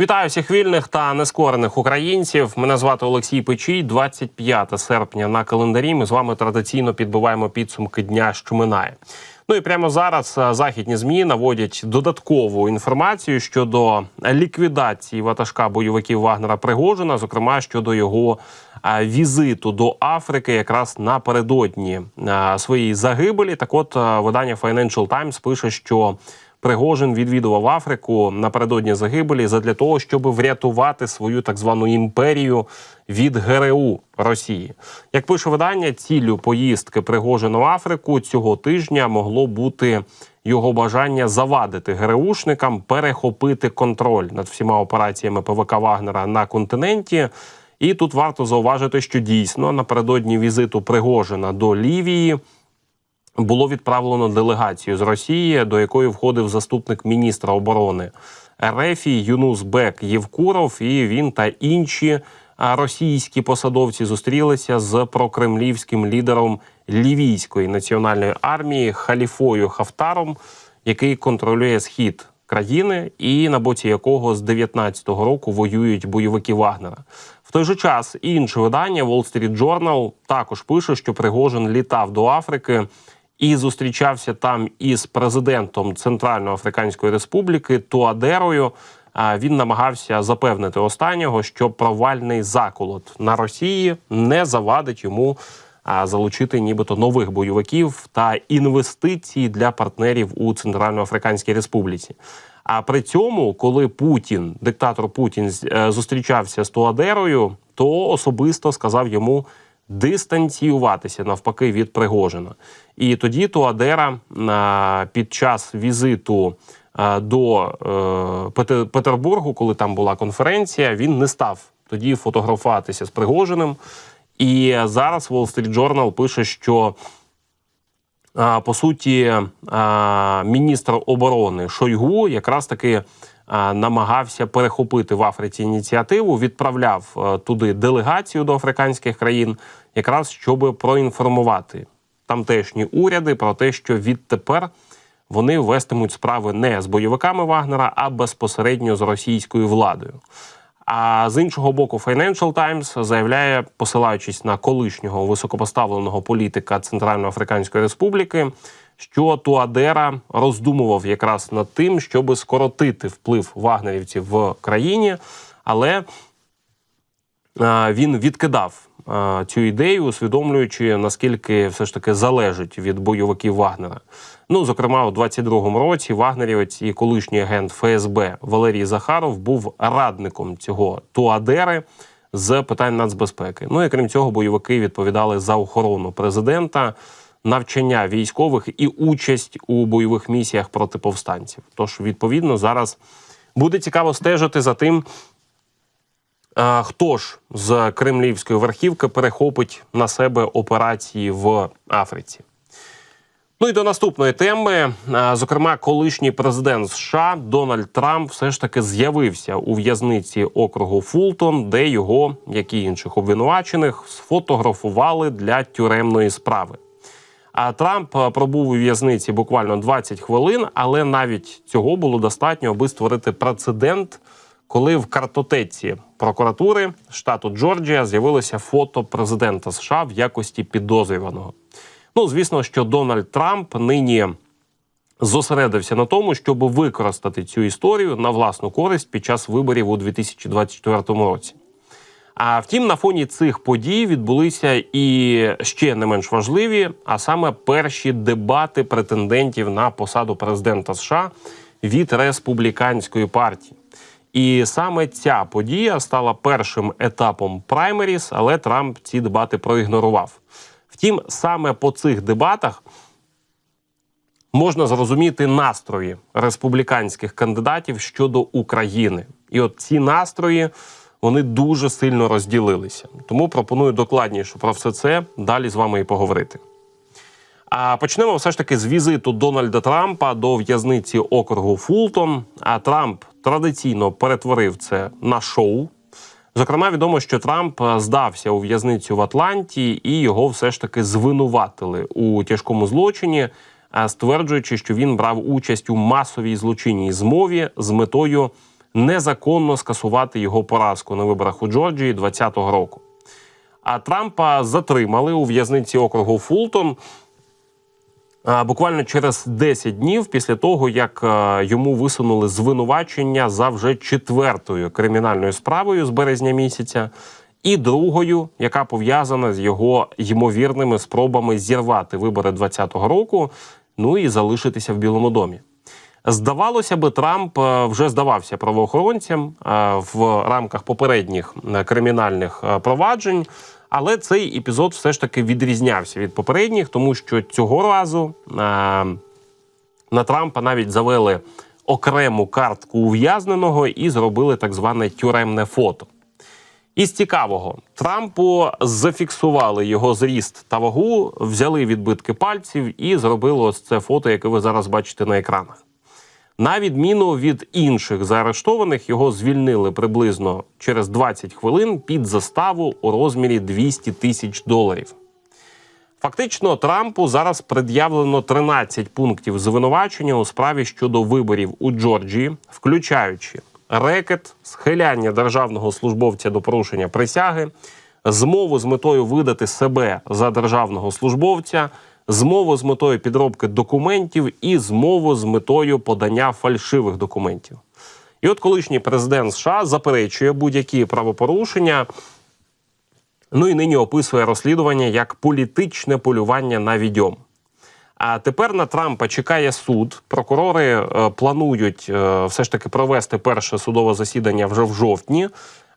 Вітаю всіх вільних та нескорених українців. Мене звати Олексій Печій. 25 серпня на календарі. Ми з вами традиційно підбиваємо підсумки дня, що минає. Ну і прямо зараз е, західні змі наводять додаткову інформацію щодо ліквідації ватажка бойовиків Вагнера Пригожина, зокрема щодо його е, візиту до Африки, якраз напередодні е, своєї загибелі. Так, от видання Financial Times пише, що Пригожин відвідував Африку напередодні загибелі задля того, щоб врятувати свою так звану імперію від ГРУ Росії. Як пише видання, ціллю поїздки Пригожина в Африку цього тижня могло бути його бажання завадити ГРУшникам перехопити контроль над всіма операціями ПВК Вагнера на континенті. І тут варто зауважити, що дійсно напередодні візиту Пригожина до Лівії було відправлено делегацію з Росії, до якої входив заступник міністра оборони РФ Юнус Бек Євкуров. І він та інші російські посадовці зустрілися з прокремлівським лідером лівійської національної армії Халіфою Хафтаром, який контролює схід країни, і на боці якого з 19-го року воюють бойовики Вагнера. В той же час інше видання Wall Street Journal також пише, що Пригожин літав до Африки і зустрічався там із президентом Центральноафриканської Республіки Туадерою. Він намагався запевнити останнього, що провальний заколот на Росії не завадить йому залучити нібито нових бойовиків та інвестиції для партнерів у Центральноафриканській Республіці. А при цьому, коли Путін, диктатор Путін, е, зустрічався з Туадерою, то особисто сказав йому дистанціюватися навпаки від Пригожина. І тоді Туадера під час візиту до е, Петербургу, коли там була конференція, він не став тоді фотографуватися з Пригожиним. І зараз Wall Street Journal пише, що по суті, міністр оборони Шойгу якраз таки намагався перехопити в Африці ініціативу, відправляв туди делегацію до африканських країн, якраз щоб проінформувати тамтешні уряди про те, що відтепер вони вестимуть справи не з бойовиками Вагнера, а безпосередньо з російською владою. А з іншого боку, Financial Times заявляє, посилаючись на колишнього високопоставленого політика Центральноафриканської Республіки, що Туадера роздумував якраз над тим, щоб скоротити вплив вагнерівців в країні, але е, він відкидав е, цю ідею, усвідомлюючи наскільки все ж таки залежить від бойовиків Вагнера. Ну, зокрема, у 22-му році вагнерівець і колишній агент ФСБ Валерій Захаров був радником цього Туадери з питань нацбезпеки. Ну і крім цього, бойовики відповідали за охорону президента, навчання військових і участь у бойових місіях проти повстанців. Тож, відповідно, зараз буде цікаво стежити за тим, хто ж з кремлівської верхівки перехопить на себе операції в Африці. Ну і до наступної теми. Зокрема, колишній президент США Дональд Трамп все ж таки з'явився у в'язниці округу Фултон, де його, як і інших обвинувачених, сфотографували для тюремної справи. А Трамп е, пробув у в'язниці буквально 20 хвилин, але навіть цього було достатньо, аби створити прецедент, коли в картотеці прокуратури штату Джорджія з'явилося фото президента США в якості підозрюваного. Ну, звісно, що Дональд Трамп нині зосередився на тому, щоб використати цю історію на власну користь під час виборів у 2024 році. А втім, на фоні цих подій відбулися і ще не менш важливі, а саме перші дебати претендентів на посаду президента США від республіканської партії. І саме ця подія стала першим етапом праймеріс, але Трамп ці дебати проігнорував. Втім, саме по цих дебатах можна зрозуміти настрої республіканських кандидатів щодо України. І от ці настрої вони дуже сильно розділилися. Тому пропоную докладніше про все це далі з вами і поговорити. А почнемо все ж таки з візиту Дональда Трампа до в'язниці округу Фултон. А Трамп традиційно перетворив це на шоу. Зокрема, відомо, що Трамп здався у в'язницю в Атланті, і його все ж таки звинуватили у тяжкому злочині, стверджуючи, що він брав участь у масовій злочинній змові з метою незаконно скасувати його поразку на виборах у Джорджії 2020 року. А Трампа затримали у в'язниці округу Фултон. Буквально через 10 днів після того, як йому висунули звинувачення за вже четвертою кримінальною справою з березня місяця, і другою, яка пов'язана з його ймовірними спробами зірвати вибори 2020 року, ну і залишитися в Білому домі. Здавалося би, Трамп вже здавався правоохоронцям в рамках попередніх кримінальних проваджень. Але цей епізод все ж таки відрізнявся від попередніх, тому що цього разу е, на Трампа навіть завели окрему картку ув'язненого і зробили так зване тюремне фото. Із цікавого Трампу зафіксували його зріст та вагу, взяли відбитки пальців і зробили ось це фото, яке ви зараз бачите на екранах. На відміну від інших заарештованих, його звільнили приблизно через 20 хвилин під заставу у розмірі 200 тисяч доларів. Фактично, Трампу зараз пред'явлено 13 пунктів звинувачення у справі щодо виборів у Джорджії, включаючи рекет, схиляння державного службовця до порушення присяги, змову з метою видати себе за державного службовця змову з метою підробки документів і змову з метою подання фальшивих документів. І от колишній президент США заперечує будь-які правопорушення. Ну і нині описує розслідування як політичне полювання на відьом. А тепер на Трампа чекає суд. Прокурори е, планують е, все ж таки провести перше судове засідання вже в жовтні.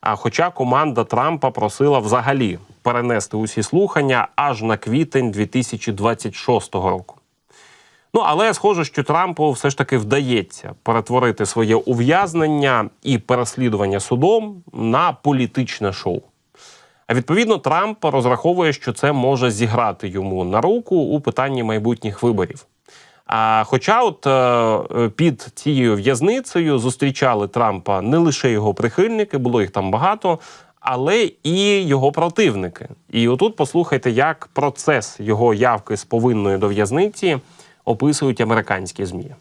А хоча команда Трампа просила взагалі перенести усі слухання аж на квітень 2026 року. Ну але схоже, що Трампу все ж таки вдається перетворити своє ув'язнення і переслідування судом на політичне шоу. А відповідно, Трамп розраховує, що це може зіграти йому на руку у питанні майбутніх виборів. А хоча, от е, під цією в'язницею зустрічали Трампа не лише його прихильники, було їх там багато, але і його противники. І отут послухайте, як процес його явки з повинною до в'язниці описують американські змі.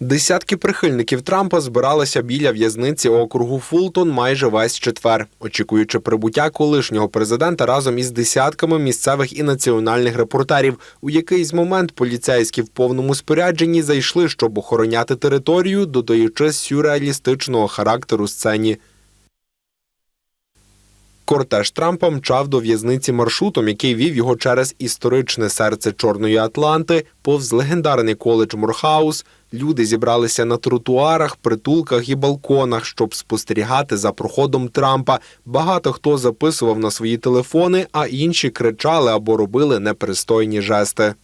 Десятки прихильників Трампа збиралися біля в'язниці округу Фултон майже весь четвер, очікуючи прибуття колишнього президента разом із десятками місцевих і національних репортерів. У якийсь момент поліцейські в повному спорядженні зайшли, щоб охороняти територію, додаючи сюрреалістичного характеру сцені. Кортеж Трампа мчав до в'язниці маршрутом, який вів його через історичне серце Чорної Атланти, повз легендарний коледж Морхаус. Люди зібралися на тротуарах, притулках і балконах, щоб спостерігати за проходом Трампа. Багато хто записував на свої телефони, а інші кричали або робили непристойні жести.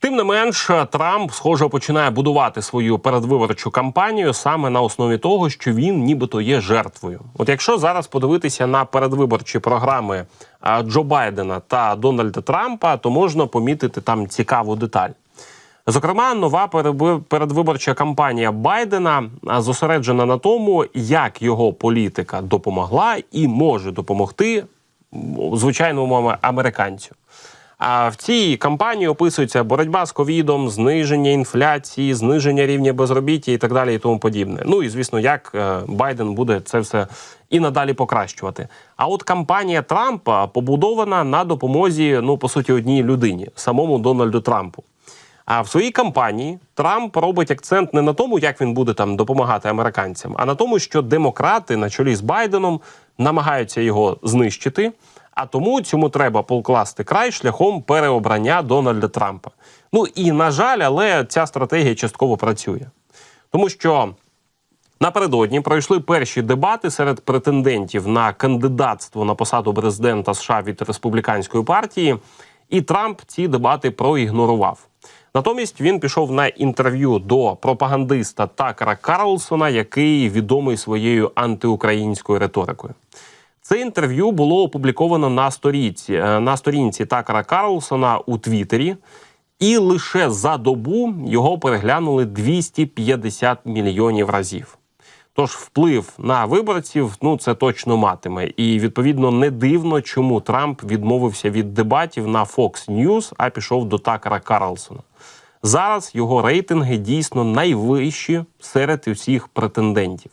Тим не менш, Трамп, схоже, починає будувати свою передвиборчу кампанію саме на основі того, що він нібито є жертвою. От якщо зараз подивитися на передвиборчі програми Джо Байдена та Дональда Трампа, то можна помітити там цікаву деталь. Зокрема, нова передвиборча кампанія Байдена зосереджена на тому, як його політика допомогла і може допомогти звичайному американцю. А в цій кампанії описується боротьба з ковідом, зниження інфляції, зниження рівня безробіття і так далі, і тому подібне. Ну і звісно, як е, Байден буде це все і надалі покращувати. А от кампанія Трампа побудована на допомозі, ну по суті, одній людині самому Дональду Трампу. А в своїй кампанії Трамп робить акцент не на тому, як він буде там допомагати американцям, а на тому, що демократи на чолі з Байденом намагаються його знищити. А тому цьому треба покласти край шляхом переобрання Дональда Трампа. Ну і на жаль, але ця стратегія частково працює, тому що. Напередодні пройшли перші дебати серед претендентів на кандидатство на посаду президента США від республіканської партії, і Трамп ці дебати проігнорував. Натомість він пішов на інтерв'ю до пропагандиста Такера Карлсона, який відомий своєю антиукраїнською риторикою. Це інтерв'ю було опубліковано на сторінці е, на сторінці Такера Карлсона у Твіттері, і лише за добу його переглянули 250 мільйонів разів. Тож вплив на виборців ну це точно матиме, і відповідно не дивно, чому Трамп відмовився від дебатів на Fox News, а пішов до Такера Карлсона. Зараз його рейтинги дійсно найвищі серед усіх претендентів.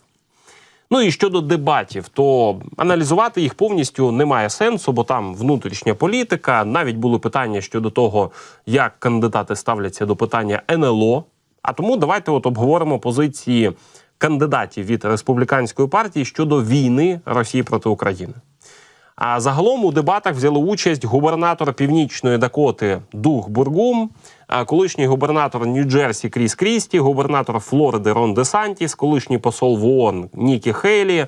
Ну і щодо дебатів, то аналізувати їх повністю немає сенсу, бо там внутрішня політика. Навіть були питання щодо того, як кандидати ставляться до питання НЛО. А тому давайте от обговоримо позиції кандидатів від республіканської партії щодо війни Росії проти України. А загалом у дебатах взяли участь губернатор Північної Дакоти Дух Бургум, колишній губернатор Нью-Джерсі Кріс Крісті, губернатор Флориди Рон Де Сантіс, колишній посол в ООН Нікі Хейлі,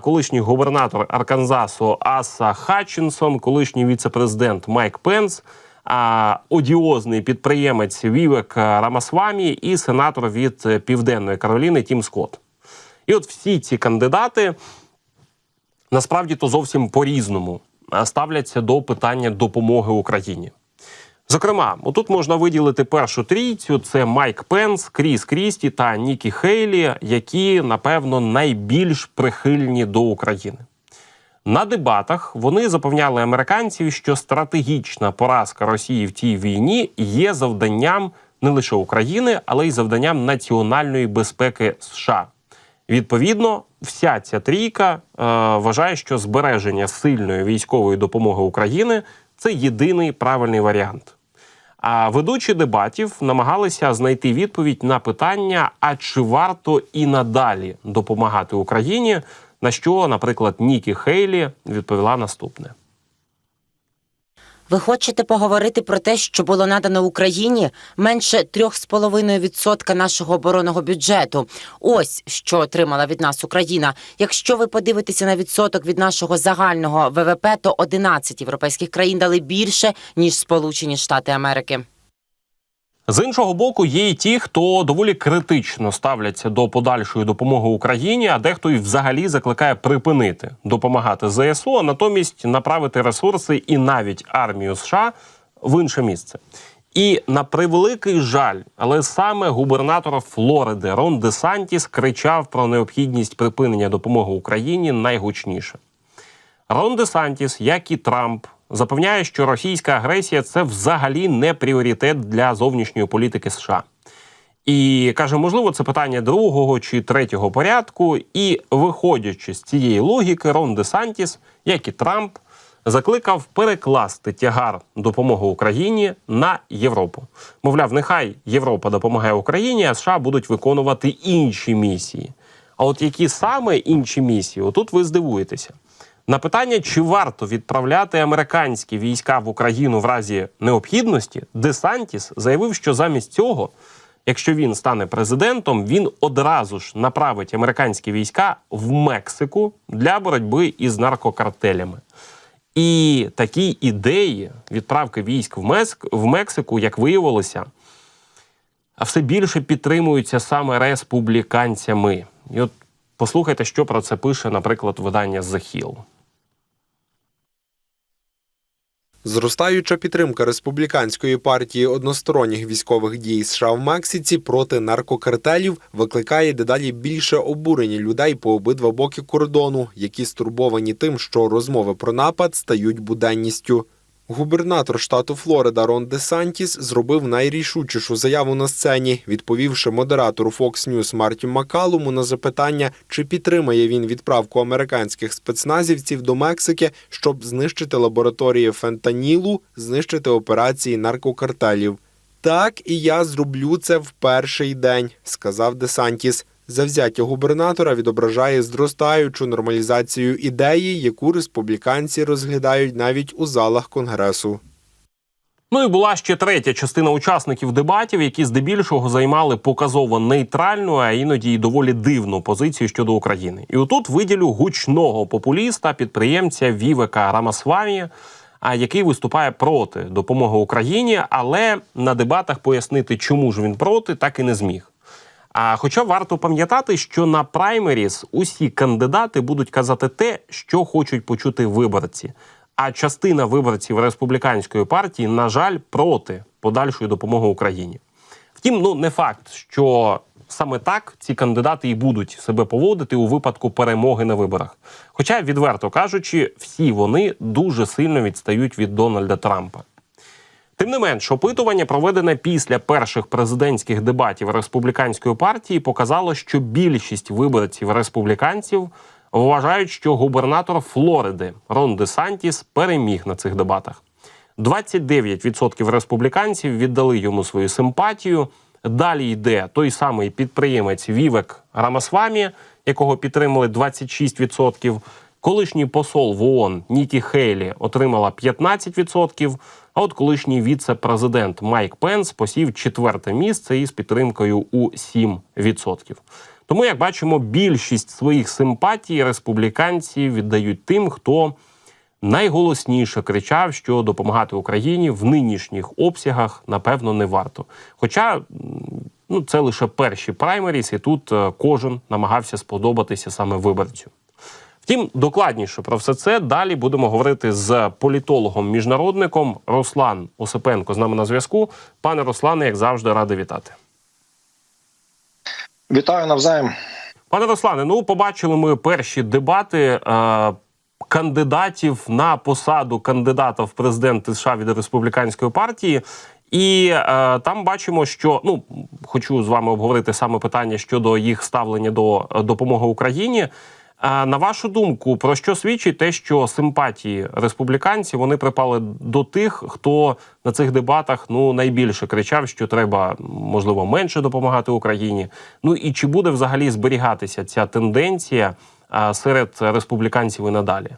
колишній губернатор Арканзасу Аса Хатчинсон, колишній віцепрезидент Майк Пенс, одіозний підприємець Вівек Рамасвамі і сенатор від е, Південної Кароліни Тім Скотт. І от всі ці кандидати насправді то зовсім по-різному ставляться до питання допомоги Україні. Зокрема, отут можна виділити першу трійцю: це Майк Пенс, Кріс Крісті та Нікі Хейлі, які, напевно, найбільш прихильні до України. На дебатах вони запевняли американців, що стратегічна поразка Росії в цій війні є завданням не лише України, але й завданням національної безпеки США. Відповідно, вся ця трійка е, вважає, що збереження сильної військової допомоги України це єдиний правильний варіант. А ведучі дебатів намагалися знайти відповідь на питання: а чи варто і надалі допомагати Україні? На що, наприклад, Нікі Хейлі відповіла наступне. Ви хочете поговорити про те, що було надано Україні менше 3,5% нашого оборонного бюджету. Ось що отримала від нас Україна. Якщо ви подивитеся на відсоток від нашого загального ВВП, то 11 європейських країн дали більше ніж Сполучені Штати Америки. З іншого боку, є і ті, хто доволі критично ставляться до подальшої допомоги Україні, а дехто й взагалі закликає припинити допомагати ЗСУ, а натомість направити ресурси і навіть армію США в інше місце. І на превеликий жаль, але саме губернатор Флориди Рон Де Сантіс кричав про необхідність припинення допомоги Україні найгучніше. Рон Де Сантіс, як і Трамп, запевняє, що російська агресія це взагалі не пріоритет для зовнішньої політики США. І каже, можливо, це питання другого чи третього порядку. І виходячи з цієї логіки, Рон Де Сантіс, як і Трамп, закликав перекласти тягар допомоги Україні на Європу. Мовляв, нехай Європа допомагає Україні, а США будуть виконувати інші місії. А от які саме інші місії, отут ви здивуєтеся. На питання, чи варто відправляти американські війська в Україну в разі необхідності, Десантіс заявив, що замість цього, якщо він стане президентом, він одразу ж направить американські війська в Мексику для боротьби із наркокартелями. І такі ідеї відправки військ в, Мексику, як виявилося, все більше підтримуються саме республіканцями. І от послухайте, що про це пише, наприклад, видання Hill. Зростаюча підтримка республіканської партії односторонніх військових дій США в Мексиці проти наркокартелів викликає дедалі більше обурення людей по обидва боки кордону, які стурбовані тим, що розмови про напад стають буденністю. Губернатор штату Флорида Рон Де Сантіс зробив найрішучішу заяву на сцені, відповівши модератору Fox News Марті Макалуму на запитання, чи підтримає він відправку американських спецназівців до Мексики, щоб знищити лабораторії фентанілу, знищити операції наркокартелів. Так і я зроблю це в перший день, сказав Де Сантіс. Завзяття губернатора відображає зростаючу нормалізацію ідеї, яку республіканці розглядають навіть у залах конгресу. Ну і була ще третя частина учасників дебатів, які здебільшого займали показово нейтральну, а іноді й доволі дивну позицію щодо України. І отут виділю гучного популіста, підприємця Вівека Рамасвамі, який виступає проти допомоги Україні, але на дебатах пояснити, чому ж він проти, так і не зміг. А хоча варто пам'ятати, що на праймеріс усі кандидати будуть казати те, що хочуть почути виборці. А частина виборців республіканської партії, на жаль, проти подальшої допомоги Україні. Втім, ну не факт, що саме так ці кандидати і будуть себе поводити у випадку перемоги на виборах. Хоча, відверто кажучи, всі вони дуже сильно відстають від Дональда Трампа. Тим не менш, опитування, проведене після перших президентських дебатів республіканської партії, показало, що більшість виборців республіканців вважають, що губернатор Флориди Рон Де Сантіс переміг на цих дебатах. 29% республіканців віддали йому свою симпатію. Далі йде той самий підприємець Вівек Рамасвамі, якого підтримали 26%. Колишній посол в ООН Нікі Хейлі отримала 15%, а от колишній віце-президент Майк Пенс посів четверте місце із підтримкою у 7%. Тому, як бачимо, більшість своїх симпатій республіканці віддають тим, хто найголосніше кричав, що допомагати Україні в нинішніх обсягах напевно не варто. Хоча ну це лише перші праймеріс, і тут е, кожен намагався сподобатися саме виборцю. Втім, докладніше про все це далі будемо говорити з політологом-міжнародником Руслан Осипенко з нами на зв'язку. Пане Руслане, як завжди, радий вітати. Вітаю навзаєм. Пане Руслане, ну побачили ми перші дебати е, кандидатів на посаду кандидата в президенти США від республіканської партії. І е, там бачимо, що ну хочу з вами обговорити саме питання щодо їх ставлення до е, допомоги Україні. На вашу думку, про що свідчить те, що симпатії республіканців вони припали до тих, хто на цих дебатах ну найбільше кричав, що треба можливо менше допомагати Україні? Ну і чи буде взагалі зберігатися ця тенденція серед республіканців і надалі?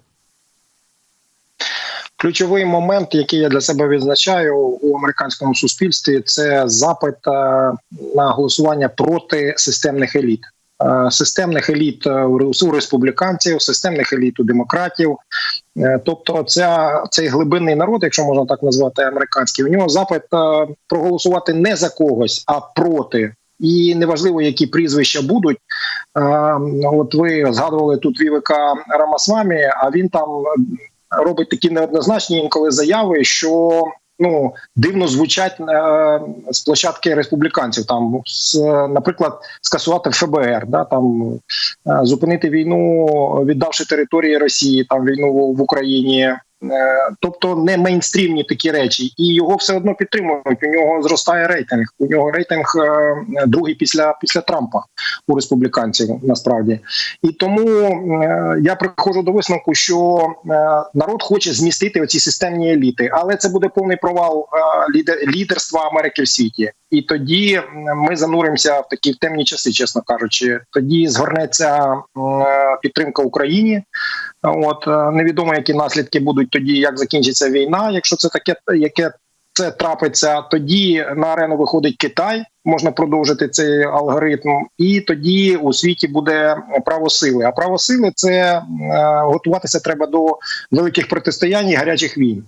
Ключовий момент, який я для себе відзначаю у американському суспільстві, це запит е, на голосування проти системних еліт. Е, Системних еліт е, у республіканців, системних еліт у демократів. Е, Тобто, ця цей глибинний народ, якщо можна так назвати, американський, у нього запит проголосувати не за когось, а проти. І неважливо, які прізвища будуть. От ви згадували тут Вівика Рамасвамі, а він там робить такі неоднозначні інколи заяви, що ну дивно звучать е, з площадки республіканців. Там з, наприклад, скасувати ФБР, да там е, зупинити війну, віддавши території Росії, там війну в Україні. Е, Тобто не мейнстрімні такі речі, і його все одно підтримують. У нього зростає рейтинг. У нього рейтинг е, другий після після Трампа у республіканців. Насправді, і тому е, я приходжу до висновку, що народ хоче змістити оці системні еліти, але це буде повний провал лідер, лідерства Америки в світі. І тоді ми зануримося в такі темні часи, чесно кажучи. Тоді згорнеться підтримка Україні. От е, невідомо, які наслідки будуть тоді, як закінчиться війна. Якщо це таке, яке це трапиться, тоді на арену виходить Китай. Можна продовжити цей алгоритм, і тоді у світі буде право сили. А право сили це е, готуватися треба до великих протистоянь і гарячих війн.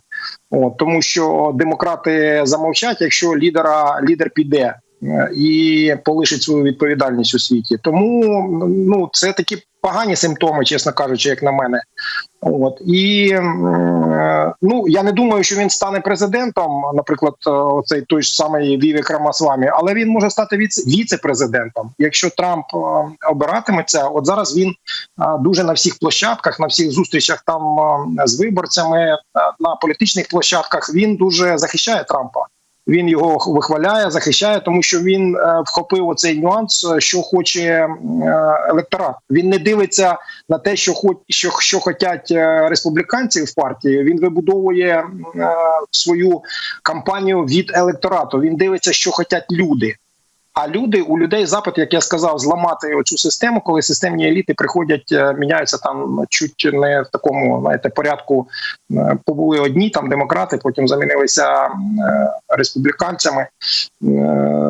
От, тому що демократи замовчать, якщо лідера лідер піде і полишить свою відповідальність у світі. Тому ну це такі погані симптоми, чесно кажучи, як на мене. От і ну я не думаю, що він стане президентом, наприклад, е, оцей той ж самий Вівік Рамасвамі, але він може стати віце- віце-президентом. Якщо Трамп е, обиратиметься, от зараз він е, дуже на всіх площадках, на всіх зустрічах там е, з виборцями е, на політичних площадках він дуже захищає Трампа. Він його вихваляє, захищає, тому що він е, вхопив оцей нюанс, е, що хоче е, електорат. Він не дивиться на те, що хоч що, що хотять республіканці в партії. Він вибудовує свою кампанію від електорату. Він дивиться, що хотять люди. А люди у людей запит, як я сказав, зламати оцю систему, коли системні еліти приходять, е, міняються там чуть не в такому знаєте, порядку. Побули одні там демократи, потім замінилися е, республіканцями. Е,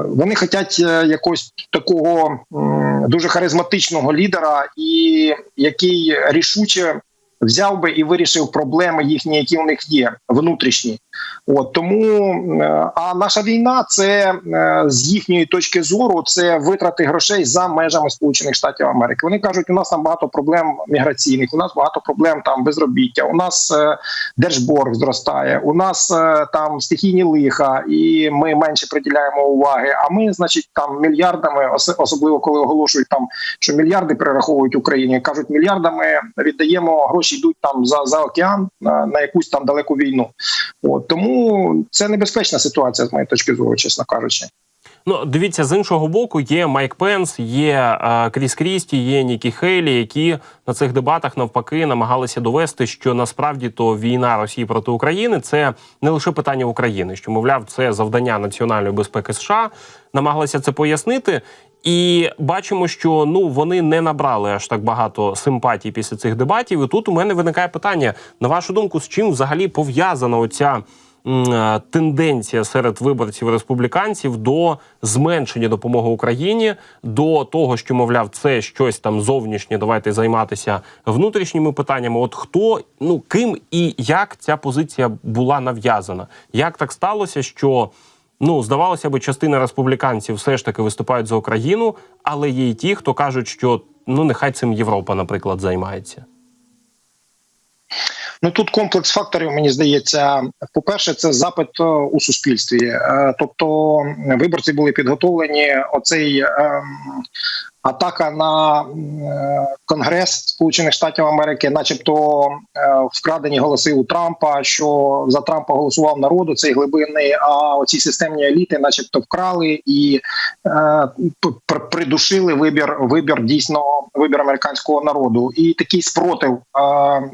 Вони хочуть якогось такого дуже харизматичного лідера, і який рішуче взяв би і вирішив проблеми їхні, які у них є, внутрішні. От тому е, а наша війна це е, з їхньої точки зору це витрати грошей за межами Сполучених Штатів Америки. Вони кажуть, у нас там багато проблем міграційних, у нас багато проблем там безробіття. У нас е, держборг зростає, у нас там стихійні лиха, і ми менше приділяємо уваги. А ми, значить, там мільярдами, ос- особливо коли оголошують там, що мільярди перераховують Україні, кажуть, мільярдами віддаємо гроші гроші йдуть там за, за океан на, на якусь там далеку війну. От тому це небезпечна ситуація з моєї точки зору, чесно кажучи. Ну, дивіться, з іншого боку, є Майк Пенс, є е, Кріс Крісті, є Нікі Хейлі, які на цих дебатах навпаки намагалися довести, що насправді то війна Росії проти України це не лише питання України, що мовляв, це завдання національної безпеки США. Намагалися це пояснити. І бачимо, що ну вони не набрали аж так багато симпатій після цих дебатів. І тут у мене виникає питання: на вашу думку, з чим взагалі пов'язана оця е, тенденція серед виборців республіканців до зменшення допомоги Україні, до того, що мовляв, це щось там зовнішнє. Давайте займатися внутрішніми питаннями. От хто ну ким і як ця позиція була нав'язана? Як так сталося, що ну здавалося би, частина республіканців все ж таки виступають за Україну, але є й ті, хто кажуть, що ну нехай цим Європа, наприклад, займається. Ну тут комплекс факторів, мені здається, по-перше, це запит е, у суспільстві. Е, Тобто виборці були підготовлені. Оцей ем, атака на е, Конгрес Сполучених Штатів Америки, начебто е, вкрадені голоси у Трампа. Що за Трампа голосував народу цей глибинний. А оці системні еліти, начебто, вкрали і е, придушили вибір. Вибір дійсно вибір американського народу. І такий спротив е,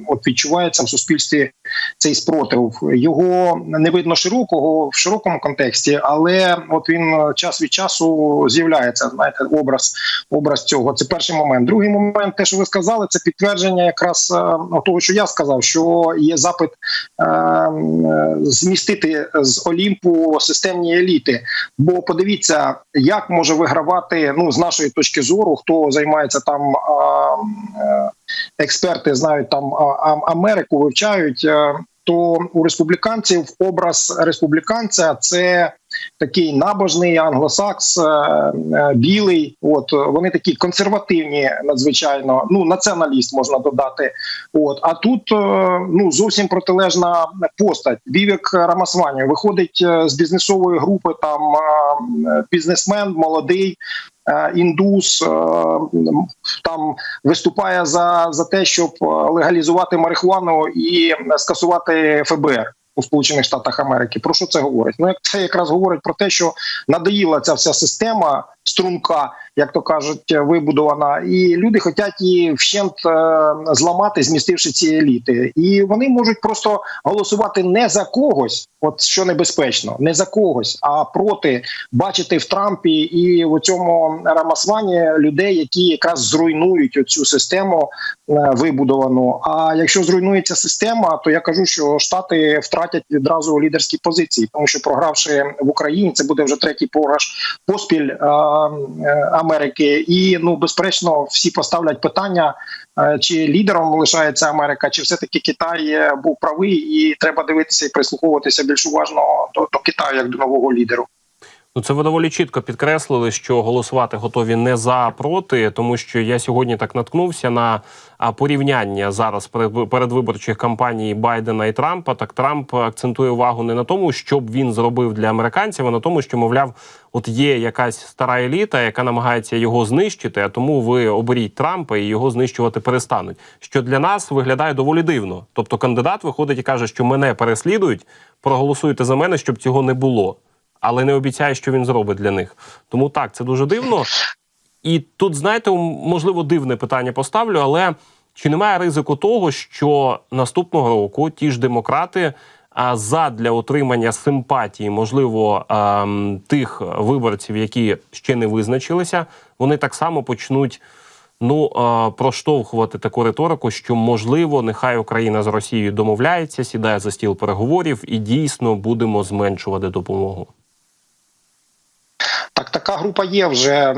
от відчувається в суспільстві. Цей спротив його не видно широкого в широкому контексті, але от він час від часу з'являється. Знаєте, образ образ цього. Це перший момент. Другий момент, те, що ви сказали, це підтвердження якраз е, того, що я сказав, що є запит е, е, змістити з Олімпу системні еліти. Бо подивіться, як може вигравати ну з нашої точки зору, хто займається там. е, е, Експерти знають там Америку, вивчають. То у республіканців образ республіканця це такий набожний англосакс, е, е, білий. От вони такі консервативні, надзвичайно. Ну націоналіст можна додати. От а тут е, ну зовсім протилежна постать. Вівік Рамасвані виходить з бізнесової групи. Там бізнесмен молодий. Індус там виступає за, за те, щоб легалізувати марихуану і скасувати ФБР у Сполучених Штатах Америки. Про що це говорить? Ну як це якраз говорить про те, що надоїла ця вся система струнка, як то кажуть, вибудована, і люди хочуть її вщент е, зламати, змістивши ці еліти, і вони можуть просто голосувати не за когось, от що небезпечно, не за когось, а проти бачити в Трампі і у цьому Рамасвані людей, які якраз зруйнують оцю систему е, вибудовану. А якщо зруйнується система, то я кажу, що штати втратять відразу лідерські позиції, тому що програвши в Україні, це буде вже третій програш поспіль е, е, Америки, і ну безперечно, всі поставлять питання. е, Чи лідером лишається Америка, чи все таки Китай е, був правий, і треба дивитися і прислуховуватися більш уважно до, до Китаю як до нового лідеру. Ну, це ви доволі чітко підкреслили, що голосувати готові не за проти, тому що я сьогодні так наткнувся на порівняння зараз перед- передвиборчих кампаній Байдена і Трампа. Так Трамп акцентує увагу не на тому, що б він зробив для американців, а на тому, що мовляв, от є якась стара еліта, яка намагається його знищити. А тому ви оберіть Трампа і його знищувати перестануть. Що для нас виглядає доволі дивно. Тобто кандидат виходить і каже, що мене переслідують, проголосуйте за мене, щоб цього не було але не обіцяє, що він зробить для них. Тому так, це дуже дивно. І тут, знаєте, можливо, дивне питання поставлю, але чи немає ризику того, що наступного року ті ж демократи а, задля отримання симпатії, можливо, тих виборців, які ще не визначилися, вони так само почнуть. Ну проштовхувати таку риторику, що можливо, нехай Україна з Росією домовляється, сідає за стіл переговорів, і дійсно будемо зменшувати допомогу. Так, така група є вже е,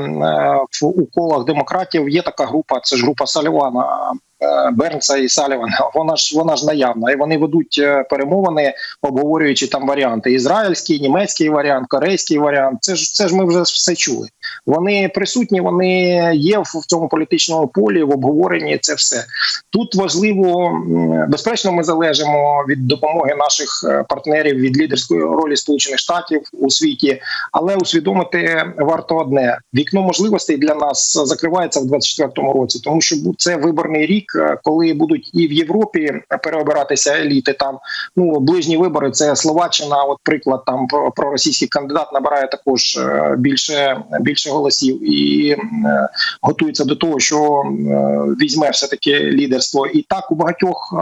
в у колах демократів. Є така група, це ж група Салівана. Е, Бернса і Салівана, вона ж вона ж наявна, і вони ведуть е, перемовини, обговорюючи там варіанти: ізраїльський, німецький варіант, корейський варіант. Це ж це ж ми вже все чули. Вони присутні, вони є в цьому політичному полі, в обговоренні. Це все тут важливо. Безперечно, ми залежимо від допомоги наших е, партнерів від лідерської ролі Сполучених Штатів у світі, але усвідомити варто одне: вікно можливостей для нас закривається в 24-му році, тому що це виборний рік. Е, коли будуть і в Європі переобиратися еліти. Там ну ближні вибори це Словаччина. От приклад там про- проросійський кандидат набирає також е, більше більше голосів і е, готується до того, що візьме все таки лідерство. І так у багатьох.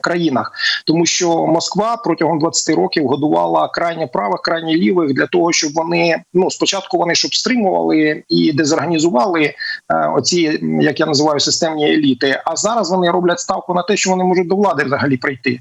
Країнах, тому що Москва протягом 20 років годувала крайні правих, крайні лівих для того, щоб вони ну спочатку вони щоб стримували і дезорганізували е, оці, як я називаю, системні еліти. А зараз вони роблять ставку на те, що вони можуть до влади взагалі прийти.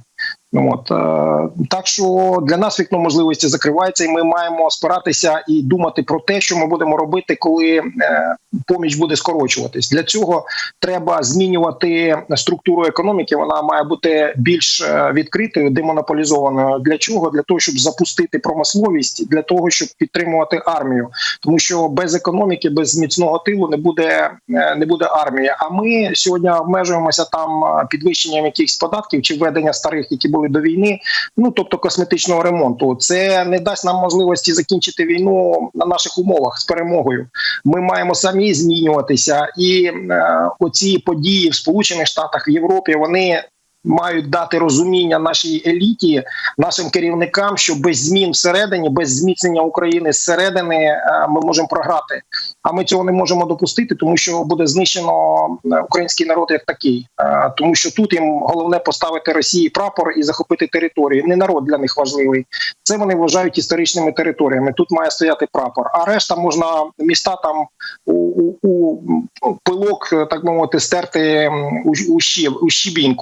От е, так, що для нас вікно можливості закривається, і ми маємо спиратися і думати про те, що ми будемо робити, коли е, поміч буде скорочуватись. Для цього треба змінювати структуру економіки. Вона має бути більш е, відкритою, демонополізованою. Для чого? Для того, щоб запустити промисловість, для того, щоб підтримувати армію, тому що без економіки, без міцного тилу не буде не буде армії. А ми сьогодні обмежуємося там підвищенням якихось податків чи введення старих, які були до війни. Ну тобто косметичного ремонту. Це не дасть нам можливості закінчити війну на наших умовах з перемогою. Ми маємо самі змінюватися, і е, оці події в Сполучених Штатах в Європі вони. Мають дати розуміння нашій еліті, нашим керівникам, що без змін всередині, без зміцнення України зсередини е, ми можемо програти. А ми цього не можемо допустити, тому що буде знищено е, український народ як такий. Е, Тому що тут їм головне поставити Росії прапор і захопити територію. Не народ для них важливий. Це вони вважають історичними територіями. Тут має стояти прапор. А решта можна міста там у, у, у ну, пилок, е, так би мовити, стерти у, у, щеб,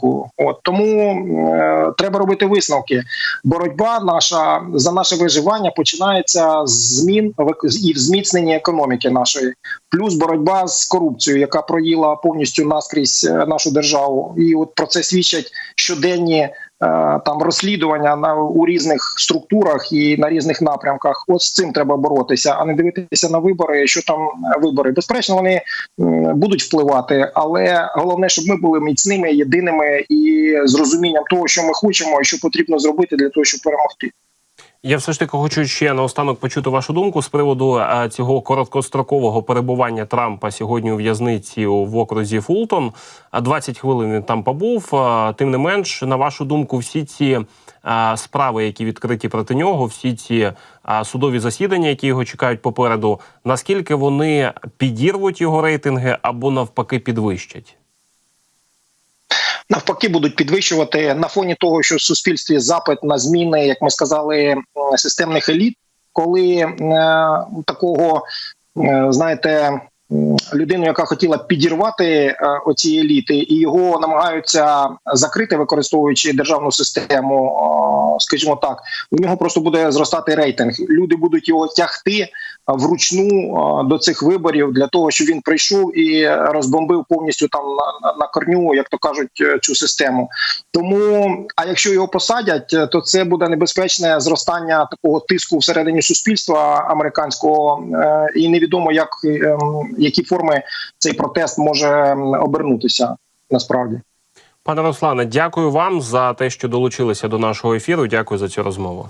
у. От тому е, треба робити висновки. Боротьба наша за наше виживання починається з змін і в зміцненні економіки нашої, плюс боротьба з корупцією, яка проїла повністю наскрізь е, нашу державу. І от про це свідчать щоденні е, там розслідування на у різних структурах і на різних напрямках. От з цим треба боротися, а не дивитися на вибори. Що там е, вибори? Безперечно, вони будуть впливати, але головне, щоб ми були міцними, єдиними і з розумінням того, що ми хочемо, і що потрібно зробити для того, щоб перемогти. Я все ж таки хочу ще наостанок почути вашу думку з приводу е, цього короткострокового перебування Трампа сьогодні у в'язниці в окрузі Фултон. А 20 хвилин він там побув. Е, Тим не менш, на вашу думку, всі ці е, справи, які відкриті проти нього, всі ці судові засідання, які його чекають попереду, наскільки вони підірвуть його рейтинги або навпаки підвищать? Навпаки будуть підвищувати на фоні того, що в суспільстві запит на зміни, як ми сказали, системних еліт, коли е, такого е, знаєте. Людину, яка хотіла підірвати е, оці еліти, і його намагаються закрити, використовуючи державну систему, скажімо так, у нього просто буде зростати рейтинг. Люди будуть його тягти вручну до цих виборів для того, щоб він прийшов і розбомбив повністю там на, на, корню, як то кажуть, е, цю систему. Тому, а якщо його посадять, е, то це буде небезпечне зростання такого тиску всередині суспільства американського, е, і невідомо, як е, які форми цей протест може обернутися насправді. Пане Руслане, дякую вам за те, що долучилися до нашого ефіру. Дякую за цю розмову.